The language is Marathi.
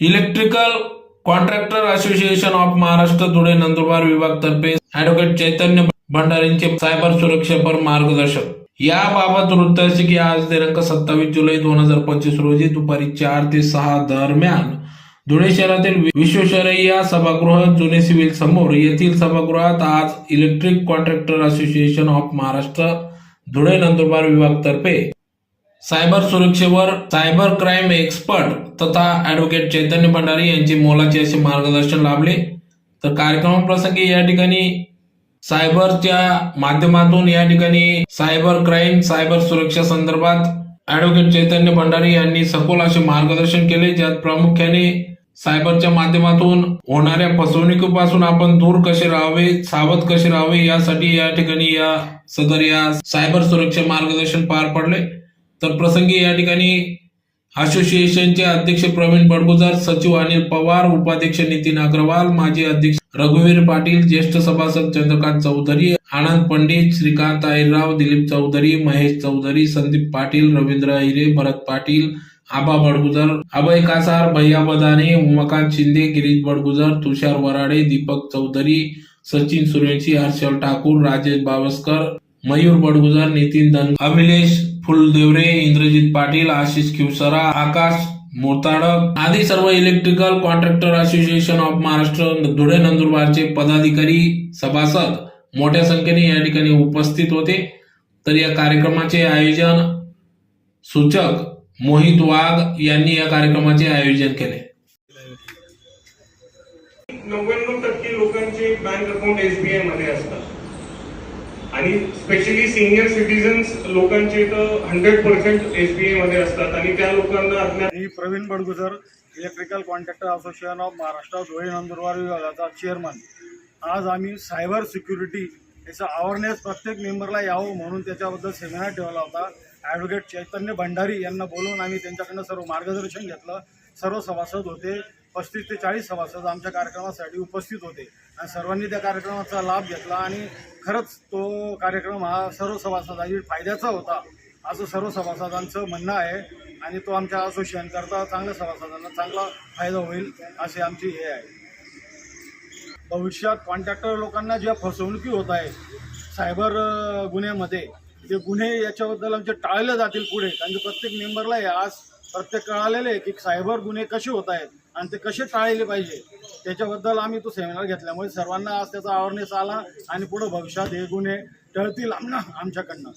Electrical contractor association of Maharashtra Dhule Nandurbar विभाग तर्फे ऍडव्होकेट चैतन्य भंडारींचे सायबर सुरक्षेपर मार्गदर्शक याबाबत वृत्त असे की आज दिनांक सत्तावीस जुलै दोन हजार पंचवीस रोजी दुपारी चार ते सहा दरम्यान धुळे शहरातील विश्वेश्वरय्या सभागृह जुने सिव्हिल समोर येथील सभागृहात आज electric contractor association of Maharashtra Dhule Nandurbar विभाग तर्फे सायबर सुरक्षेवर सायबर क्राईम एक्सपर्ट तथा ऍडव्होकेट चैतन्य भंडारी यांचे मोलाचे असे मार्गदर्शन लाभले. तर कार्यक्रमाप्रसंगी या ठिकाणी सायबरच्या माध्यमातून या ठिकाणी सायबर क्राईम सायबर सुरक्षा संदर्भात ऍडव्होकेट चैतन्य भंडारी यांनी सखोल असे मार्गदर्शन केले ज्यात प्रामुख्याने सायबरच्या माध्यमातून होणाऱ्या फसवणुकीपासून आपण दूर कसे राहावे सावध कसे राहावे यासाठी या ठिकाणी या सदर या सायबर सुरक्षा मार्गदर्शन पार पडले. तर प्रसंगी या ठिकाणी असोसिएशनचे अध्यक्ष प्रवीण बडगुजर सचिव अनिल पवार उपाध्यक्ष नितीन अग्रवाल माजी अध्यक्ष रघुवीर पाटील ज्येष्ठ सभासद चंद्रकांत चौधरी आनंद पंडित श्रीकांत आईराव दिलीप चौधरी महेश चौधरी संदीप पाटील रवींद्र हिरे भरत पाटील आबा बडगुजर अभय कासार भैया बदाने उमाकांत शिंदे गिरीश बडगुजर तुषार वराडे दीपक चौधरी सचिन सुरेशी हर्षल ठाकूर राजेश बावस्कर मयूर बडगुजर नितीन दन अभिलेश फुलदेवरे इंद्रजित पाटील आशिष किवसरा आकाश मोताडक आदी सर्व electrical contractor association of Maharashtra Dhule नंदुरबारचे पदाधिकारी सभासद मोठ्या संख्येने या ठिकाणी उपस्थित होते. तर या कार्यक्रमाचे आयोजन सूचक मोहित वाघ यांनी या कार्यक्रमाचे आयोजन केले. नव्याण्णव टक्के लोकांचे बँक अकाउंट एसबीआयमध्ये असतात. आणि स्पेशली सिनियर सिटीजन्स लोकांचे तर हंड्रेड पर्सेंट एस बी एमध्ये असतात आणि त्या लोकांना अज्ञात मी Praveen Badgujar electrical contractor association of Maharashtra Dhule Nandurbar विभागाचा चेअरमन आज आम्ही सायबर सिक्युरिटी याचा अवेअरनेस प्रत्येक मेंबरला यावं म्हणून त्याच्याबद्दल सेमिनार ठेवला होता. ॲडव्होकेट चैतन्य भंडारी यांना बोलवून आम्ही त्यांच्याकडनं सर्व मार्गदर्शन घेतलं. सर्व सभासद होते. पस्तीस ते चाळीस सभासद आमच्या कार्यक्रमासाठी उपस्थित होते. आणि सर्वांनी त्या कार्यक्रमाचा लाभ घेतला आणि खरंच तो कार्यक्रम हा सर्व सभासदांनी फायद्याचा होता असं सर्व सभासदांचं म्हणणं आहे. आणि तो आमच्या असोसिएशन करता चांगल्या सभासदांना चांगला फायदा होईल अशी आमची हे आहे. भविष्यात कॉन्ट्रॅक्टर लोकांना ज्या फसवणुकी होत आहे सायबर गुन्ह्यामध्ये ते गुन्हे याच्याबद्दल आमचे टाळले जातील पुढे. कारण प्रत्येक मेंबरला हे आज प्रत्येक कळालेले की सायबर गुन्हे कसे होत आहेत आणि ते कसे टाळले पाहिजे. त्याच्याबद्दल आम्ही तो सेमिनार घेतल्यामुळे सर्वांना आज त्याचा अवेअरनेस आला आणि पुढे भविष्यात हे गुन्हे टळतील आमना आमच्याकडनं.